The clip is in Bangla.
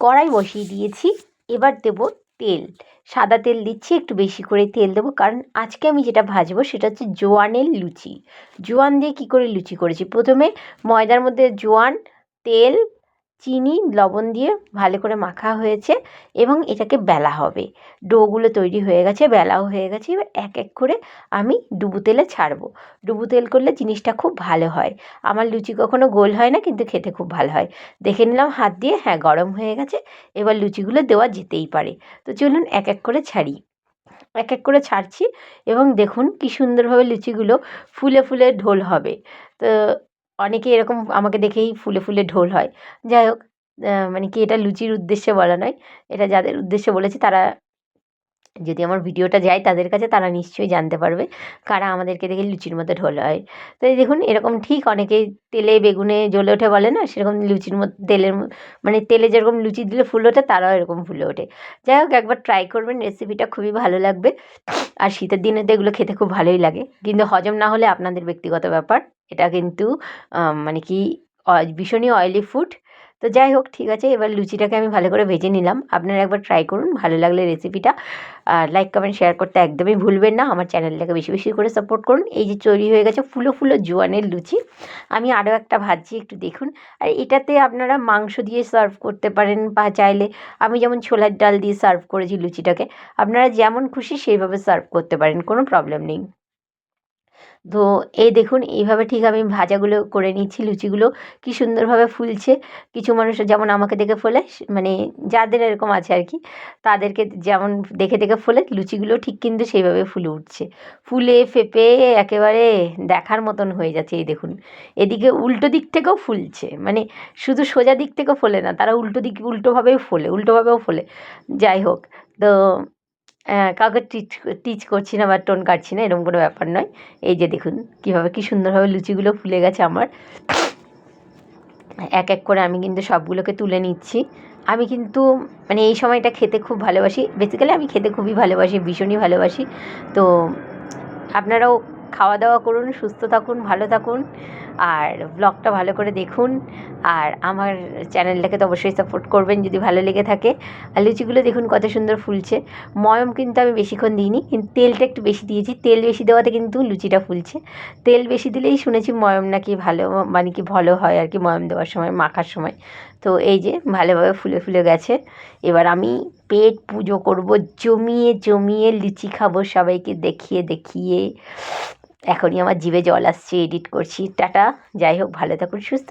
কড়াই বসিয়ে দিয়েছি। এবার দেব তেল। সাদা তেল দিচ্ছি, একটু বেশি করে তেল দেবো। কারণ আজকে আমি যেটা ভাজবো সেটা হচ্ছে জোয়ানের লুচি। জোয়ান দিয়ে কী করে লুচি করেছি? প্রথমে ময়দার মধ্যে জোয়ান, তেল চিনি, লবণ দিয়ে ভালো করে মাখা হয়েছে এবং এটাকে বেলা হবে। ডোগুলো তৈরি হয়ে গেছে, বেলাও হয়ে গেছে। এবার এক এক করে আমি ডুবো তেলে ছাড়বো। ডুবো তেল করলে জিনিসটা খুব ভালো হয়। আমার লুচি কখনো গোল হয় না, কিন্তু খেতে খুব ভালো হয়। দেখে নিলাম হাত দিয়ে হ্যাঁ গরম হয়ে গেছে। এবার লুচিগুলো দেওয়া যেতেই পারে। তো চলুন এক এক করে ছাড়ি। এক এক করে ছাড়ছি এবং দেখুন কী সুন্দরভাবে লুচিগুলো ফুলে ফুলে ঢোল হবে। তো অনেকে এরকম আমাকে দেখেই ফুলে ফুলে ঢোল হয়। যাই হোক মানে কি এটা লুচির উদ্দেশ্যে বলা নয়। এটা যাদের উদ্দেশ্যে বলেছি তারা যদি আমার ভিডিওটা যায় তাদের কাছে তারা নিশ্চয়ই জানতে পারবে কারা আমাদেরকে দেখে লুচির মধ্যে ঢোল হয়। তো এই দেখুন, এরকম ঠিক অনেকেই তেলে বেগুনে জ্বলে ওঠে বলে না? সেরকম লুচির মধ্যে তেলের মানে তেলে যেরকম লুচি দিলে ফুল ওঠে, তারাও এরকম ফুলে ওঠে। যাই হোক, একবার ট্রাই করবেন রেসিপিটা খুবই ভালো লাগবে। আর শীতের দিনে তো এগুলো খেতে খুব ভালোই লাগে। কিন্তু হজম না হলে আপনাদের ব্যক্তিগত ব্যাপার। এটা কিন্তু মানে কি ভীষণই অয়েলি ফুড তো যাই হোক, ঠিক আছে, এবার লুচিটাকে আমি ভালো করে ভেজে নিলাম। আপনারা একবার ট্রাই করুন, ভালো লাগলে রেসিপিটা আর লাইক কমেন্ট শেয়ার করতে একদমই ভুলবেন না। আমার চ্যানেলটাকে বেশি বেশি করে সাপোর্ট করুন। এই যে তৈরি হয়ে গেছে ফুলো ফুলো জোয়ানের লুচি। আমি আরও একটা ভাজছি, একটু দেখুন। আর এটাতে আপনারা মাংস দিয়ে সার্ভ করতে পারেন বা চাইলে আমি যেমন ছোলার ডাল দিয়ে সার্ভ করেছি লুচিটাকে। আপনারা যেমন খুশি সেইভাবে সার্ভ করতে পারেন, কোনো প্রবলেম নেই। তো এই দেখুন, এইভাবে ঠিক আমি ভাজাগুলো করে নিচ্ছি, লুচিগুলো কী সুন্দরভাবে ফুলছে। কিছু মানুষ যেমন আমাকে দেখে ফোলে মানে যাদের এরকম আছে আর কি, তাদেরকে যেমন দেখে দেখে ফোলে, লুচিগুলো ঠিক কিন্তু সেইভাবে ফুলে উঠছে। ফুলে, ফেপে, একেবারে দেখার মতন হয়ে যাচ্ছে, এই দেখুন। এদিকে উল্টো দিক থেকেও ফুলছে মানে শুধু সোজা দিক থেকেও ফোলে না, তারা উল্টো দিক, উল্টোভাবেও ফোলে উল্টোভাবেও ফোলে। যাই হোক, তো কাউকে টিচ টিচ করছি না বা টোন কাটছি না, এরকম কোনো ব্যাপার নয়। এই যে দেখুন, কীভাবে কী সুন্দরভাবে লুচিগুলো ফুলে গেছে আমার। এক এক করে আমি কিন্তু সবগুলোকে তুলে নিচ্ছি। আমি কিন্তু মানে এই সময়টা খেতে খুব ভালোবাসি। বেসিক্যালি আমি খেতে খুবই ভালোবাসি, ভীষণই ভালোবাসি। তো আপনারাও খাওয়া দাওয়া করুন, সুস্থ থাকুন, ভালো থাকুন, আর ব্লগটা ভালো করে দেখুন। আর আমার চ্যানেলটাকে তো অবশ্যই সাপোর্ট করবেন যদি ভালো লেগে থাকে। আর লুচিগুলো দেখুন কত সুন্দর ফুলছে। ময়ম কিন্তু আমি বেশিক্ষণ দিইনি, কিন্তু তেলটা একটু বেশি দিয়েছি। তেল বেশি দেওয়াতে কিন্তু লুচিটা ফুলছে। তেল বেশি দিলেই শুনেছি ময়ম নাকি ভালো মানে কি ভালো হয় আর কি ময়ম দেওয়ার সময়, মাখার সময়। তো এই যে ভালোভাবে ফুলে ফুলে গেছে। এবার আমি পেট পুজো করব, জমিয়ে জমিয়ে লুচি খাব সবাইকে দেখিয়ে দেখিয়ে। এখনই আমার জিভে জল আসছে এডিট করছি। টাটা যাই হোক ভালো থাকুন সুস্থ